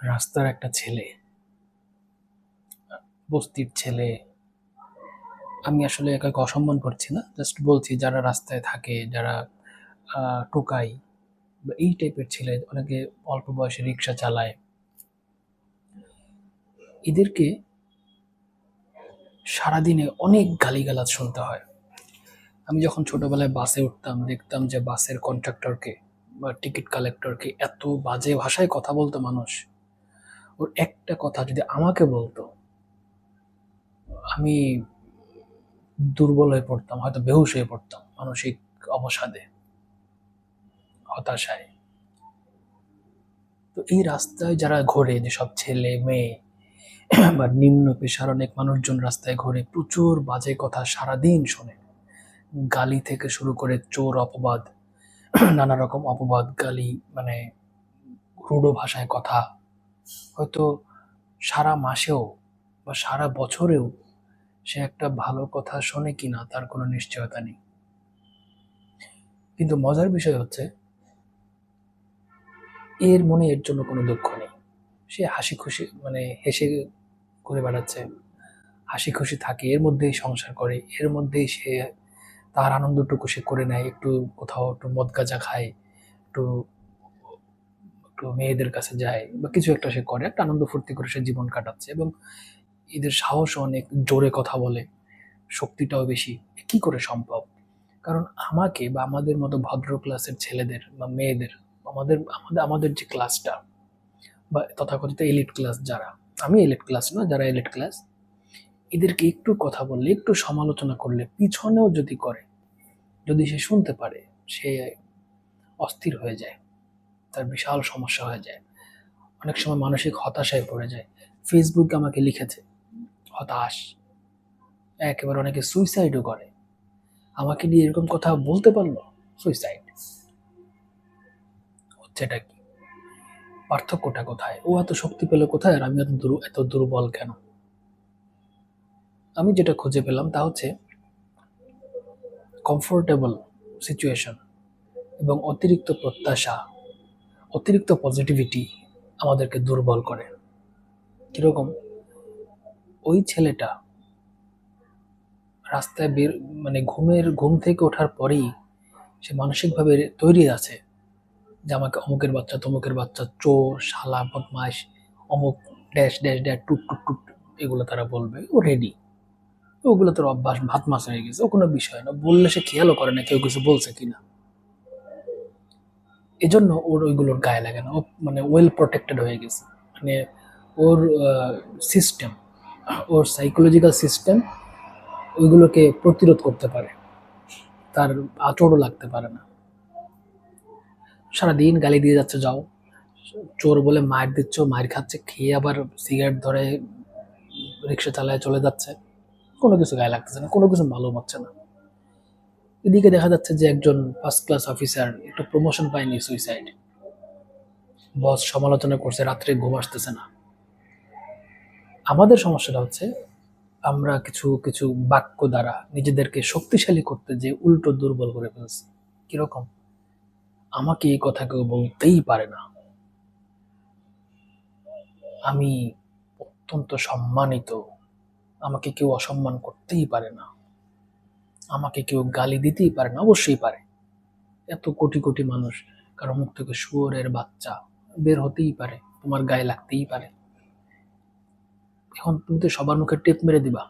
রাস্তার একটা ছেলে, বস্তির ছেলে। আমি আসলে একাকে অসম্মান করছি না জাস্ট বলছি যারা রাস্তায় থাকে, যারা টোকাই, বা এই টাইপের ছেলে, অনেকে অল্প বয়সে রিক্সা চালায়। এদেরকে সারাদিনে অনেক গালিগালাজ শুনতে হয়। আমি যখন ছোটবেলায় বাসে উঠতাম, দেখতাম যে বাসের কন্ট্রাক্টরকে বা টিকিট কালেক্টরকে এত বাজে ভাষায় কথা বলতো মানুষ। ওর একটা কথা যদি আমাকে বলতো, আমি দুর্বল হয়ে পড়তাম, হয়তো বেহুশ হয়ে পড়তাম মানসিক অবসাদে, হতাশায়। তো এই রাস্তায় যারা ঘোরে যেসব ছেলে, মেয়ে, বা নিম্ন পেশার অনেক মানুষজন রাস্তায় ঘোরে, প্রচুর বাজে কথা সারাদিন শোনে। গালি থেকে শুরু করে চোর অপবাদ, নানা রকম অপবাদ, গালি মানে রূঢ় ভাষায় কথা হয়তো সারা মাসেও বা সারা বছরেও সে একটা ভালো কথা শোনে কিনা তার কোনো নিশ্চয়তা নেই। কিন্তু মজার বিষয় হচ্ছে, এর মনে এর জন্য কোনো দুঃখ নেই। সে হাসি খুশি মানে হেসে ঘুরে বেড়াচ্ছে, হাসি খুশি থাকে, এর মধ্যেই সংসার করে, এর মধ্যেই সে তার আনন্দটুকু সে করে নেয়, একটু কোথাও একটু মদ গাঁজা খায়, একটু একটু মেয়েদের কাছে যায় বা কিছু একটা সে করে, একটা আনন্দ ফুর্তি করে সে জীবন কাটাচ্ছে এবং এদের সাহস অনেক জোরে কথা বলে, শক্তিটাও বেশি। কি করে সম্ভব? কারণ আমাকে বা আমাদের মতো ভদ্র ক্লাসের ছেলেদের বা মেয়েদের, আমাদের আমাদের আমাদের যে ক্লাসটা বা তথাকথিত এলিট ক্লাস যারা, আমি এলিট ক্লাস না, যারা এলিট ক্লাস এদেরকে একটু কথা বললে, একটু সমালোচনা করলে, পিছনেও যদি করে, যদি সে শুনতে পারে, সে অস্থির হয়ে যায়। তার বিশাল সমস্যা হয়ে যায়। অনেক সময় মানসিক হতাশায় পড়ে যায়। ফেসবুকে আমাকে লিখেছে, হতাশ। একেবারে অনেকে সুইসাইডও করে। আমাকে নিয়ে এরকম কথা বলতে পারল? সুইসাইড হচ্ছেটা কি? পার্থক্যটা কোথায়? ও এত শক্তি পেল কোথায় আর আমি এত দুর, এত দুর্বল কেন? আমি যেটা খুঁজে পেলাম তা হচ্ছে কমফোর্টেবল সিচুয়েশন এবং অতিরিক্ত প্রত্যাশা। অতিরিক্ত পজিটিভিটি আমাদেরকে দুর্বল করে। কীরকম? ওই ছেলেটা রাস্তায় বের মানে ঘুমের, ঘুম থেকে ওঠার পরেই সে মানসিকভাবে তৈরি আছে যে আমাকে অমুকের বাচ্চা, তমুকের বাচ্চা, চোর, শালা বদমাস অমুক, ড্যাশ ড্যাশ ড্যাশ টুট টুট টুট এগুলো তারা বলবে। ও রেডি ওগুলো তোর অভ্যাস, ভাত মাছ হয়ে গেছে। ও কোনো বিষয় না। বললে সে খেয়ালও করে না কেউ কিছু বলছে কিনা। এজন্য ওর ওইগুলোর গায়ে লাগে না। ও মানে ওয়েল প্রোটেক্টেড হয়ে গেছে। মানে ওর সিস্টেম ওর সাইকোলজিক্যাল সিস্টেম ওইগুলোকে প্রতিরোধ করতে পারে। তার আচরও লাগতে পারে না। সারাদিন গালি দিয়ে যাচ্ছে, যাও। চোর বলে মায়ের দিচ্ছ মায়ের খাচ্ছে, খেয়ে আবার সিগারেট ধরে রিক্সা চালায় চলে যাচ্ছে। কোনো কিছু গায়ে লাগতেছে না, কোনো কিছু মালুম হচ্ছে না। এদিকে দেখা যাচ্ছে যে একজন ফার্স্ট ক্লাস অফিসার একটু প্রমোশন পায়নি সুইসাইড বস সমালোচনা করছে, রাত্রে ঘুম আসতেছে না। আমাদের সমস্যাটা হচ্ছে, আমরা কিছু কিছু বাক্য দ্বারা নিজেদেরকে শক্তিশালী করতে যে উল্টো দুর্বল করে ফেলছি। কীরকম? আমাকে এই কথা কেউ বলতেই পারে না। আমি অত্যন্ত সম্মানিত। আমাকে কেউ অসম্মান করতেই পারে না। আমাকে কেউ গালি দিতেই পারে না, অবশ্যই পারে। এত কোটি কোটি মানুষ, কারও মুখ থেকে শুয়োরের বাচ্চা বের হতেই পারে, তোমার গায়ে লাগতেই পারে। এখন তুমি তো সবার মুখে টেপ মেরে দিবা।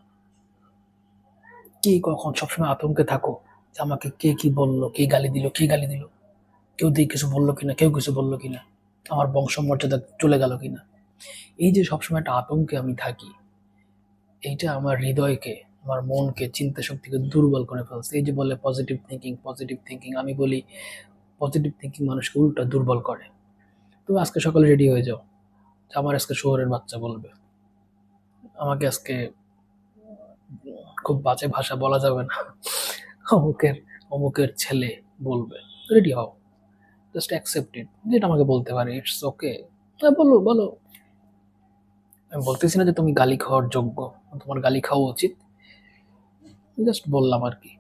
কে কখন সবসময় আতঙ্কে থাকো যে আমাকে কে কি বলল, কে গালি দিল, কে গালি দিল? কেউ দিয়ে কিছু বলল কিনা, কেউ কিছু বলল কিনা? আমার বংশ মর্যাদা চলে গেল কিনা? এই যে সবসময় একটা আতঙ্কে আমি থাকি, এইটা আমার হৃদয়কে আমার মনকে, চিন্তা শক্তিকে দুর্বল করে ফেলছে। এই যে বলে পজিটিভ থিঙ্কিং পজিটিভ থিঙ্কিং আমি বলি পজিটিভ থিঙ্কিং মানুষকে উল্টা দুর্বল করে। তুমি আজকে সকালে রেডি হয়ে যাও। যে আমার আজকে শহরের বাচ্চা বলবে। আমাকে আজকে খুব বাজে ভাষা বলা যাবে না। অমুকের অমুকের ছেলে বলবে। রেডি হও। জাস্ট অ্যাকসেপ্টেড যেটা আমাকে বলতে পারে ইটস ওকে হ্যাঁ বলো বলো। আমি বলতেছি না যে তুমি গালি খাওয়ার যোগ্য। তোমার গালি খাওয়া উচিত। জাস্ট বললাম আর কি।